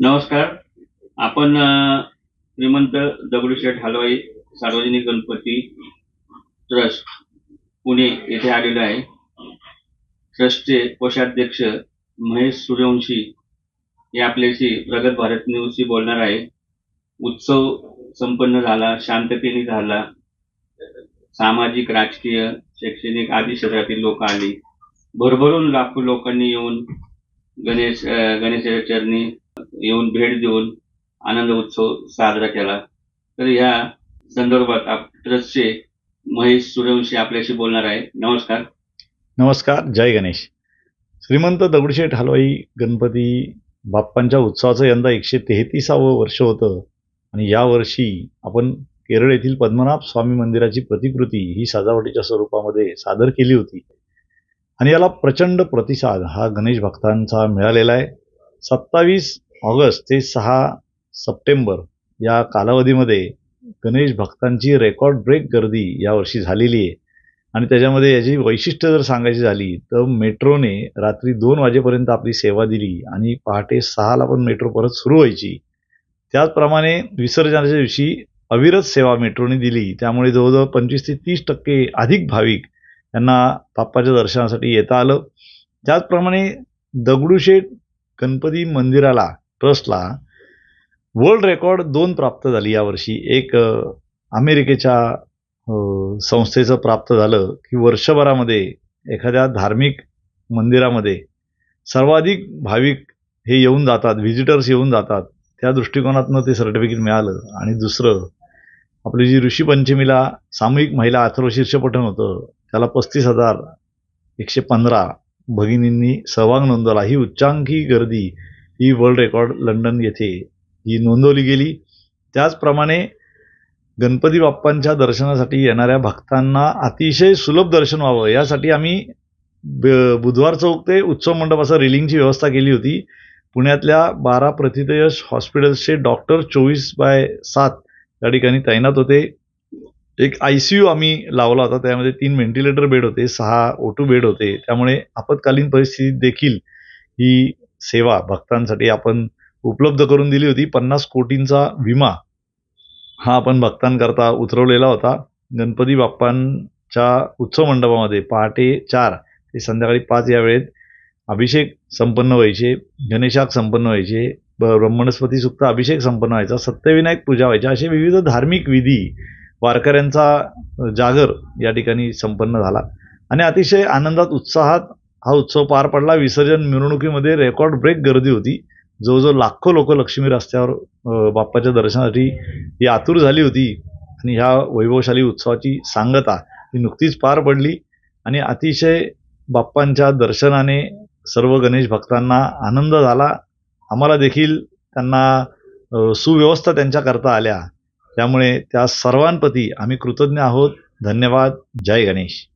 नमस्कार. आपण श्रीमंत दगडूशेठ हलवाई सार्वजनिक गणपती ट्रस्ट पुणे येथे आलेलो आहे. ट्रस्टचे कोषाध्यक्ष महेश सूर्यवंशी हे आपल्याशी प्रगत भारत न्यूजशी बोलणार आहे. उत्सव संपन्न झाला शांततेने झाला. सामाजिक राजकीय शैक्षणिक आदी क्षेत्रातील लोक आली. भरभरून लाखो लोकांनी येऊन गणेश गणेश चरणी येऊन भेट देऊन आनंद उत्सव साजरा केला. तर या संदर्भात आप ट्रस्टचे महेश सूर्यवंशी आपल्याशी बोलणार आहे नमस्कार. नमस्कार. जय गणेश. श्रीमंत दगडूशेठ हलवाई गणपती बाप्पांच्या उत्सवाचं यंदा एकशे तेहतीसावं वर्ष होतं. आणि यावर्षी आपण केरळ येथील पद्मनाभ स्वामी मंदिराची प्रतिकृती ही सजावटीच्या स्वरूपामध्ये सादर केली होती. आणि याला प्रचंड प्रतिसाद हा गणेश भक्तांचा मिळालेला आहे. सत्तावीस ऑगस्ट ते सहा सप्टेंबर या कालावधीमध्ये गणेश भक्तांची रेकॉर्ड ब्रेक गर्दी यावर्षी झालेली आहे. आणि त्याच्यामध्ये याची वैशिष्ट्य जर सांगायची झाली तर मेट्रोने रात्री दोन वाजेपर्यंत आपली सेवा दिली आणि पहाटे सहाला पण मेट्रो परत सुरू व्हायची. त्याचप्रमाणे विसर्जनाच्या दिवशी अविरत सेवा मेट्रोने दिली. त्यामुळे जवळजवळ पंचवीस ते तीस टक्के अधिक भाविक यांना बाप्पाच्या दर्शनासाठी येता आलं. त्याचप्रमाणे दगडूशेठ गणपती मंदिराला ट्रस्टला वर्ल्ड रेकॉर्ड दोन प्राप्त झाली यावर्षी. एक अमेरिकेच्या संस्थेचं प्राप्त झालं की वर्षभरामध्ये एखाद्या धार्मिक मंदिरामध्ये सर्वाधिक भाविक हे येऊन जातात व्हिजिटर्स येऊन जातात. त्या दृष्टिकोनातनं ते सर्टिफिकेट मिळालं. आणि दुसरं आपली जी ऋषीपंचमीला सामूहिक महिला अथर्वशीर्ष पठण होतं त्याला पस्तीस हजार एकशे पंधरा भगिनींनी सहभाग नोंदवला. ही उच्चांकी गर्दी ही वर्ल्ड रेकॉर्ड लंडन येथे ही नोंदवली गेली. त्याचप्रमाणे गणपती बाप्पांच्या दर्शनासाठी येणाऱ्या भक्तांना अतिशय सुलभ दर्शन व्हावं यासाठी आम्ही ब- बुधवार चौक ते उत्सव मंडपाचं रेलिंगची व्यवस्था केली होती. पुण्यातल्या बारा प्रथितयश हॉस्पिटल्सचे डॉक्टर चोवीस बाय सात या ठिकाणी तैनात होते. एक आय सी यू आम्ही लावला होता त्यामध्ये तीन व्हेंटिलेटर बेड होते सहा ओ टू बेड होते. त्यामुळे आपत्कालीन परिस्थितीत देखील ही सेवा भक्तांसाठी आपण उपलब्ध करून दिली होती. पन्नास कोटींचा विमा हा आपण भक्तांकरता उतरवलेला होता. गणपती बाप्पांच्या उत्सव मंडपामध्ये पहाटे चार ते संध्याकाळी पाच या वेळेत अभिषेक संपन्न व्हायचे गणेशाक संपन्न व्हायचे ब- ब्रह्मणस्पती सुक्त अभिषेक संपन्न व्हायचा सत्यविनायक पूजा व्हायच्या असे विविध धार्मिक विधी वारकऱ्यांचा जागर या ठिकाणी संपन्न झाला. आणि अतिशय आनंदात उत्साहात हा उत्सव पार पडला. विसर्जन मिरवणुकीमध्ये रेकॉर्ड ब्रेक गर्दी होती. जवळजवळ लाखो लोक लक्ष्मी रस्त्यावर बाप्पाच्या दर्शनासाठी ही आतुर झाली होती आणि ह्या वैभवशाली उत्सवाची सांगता ही नुकतीच पार पडली आणि अतिशय बाप्पांच्या दर्शनाने सर्व गणेश भक्तांना आनंद झाला. आम्हाला देखील त्यांना सुव्यवस्था सुव्यवस्था त्यांच्याकरता आल्या. त्यामुळे त्या सर्वांप्रती आम्ही कृतज्ञ आहोत. धन्यवाद. जय गणेश.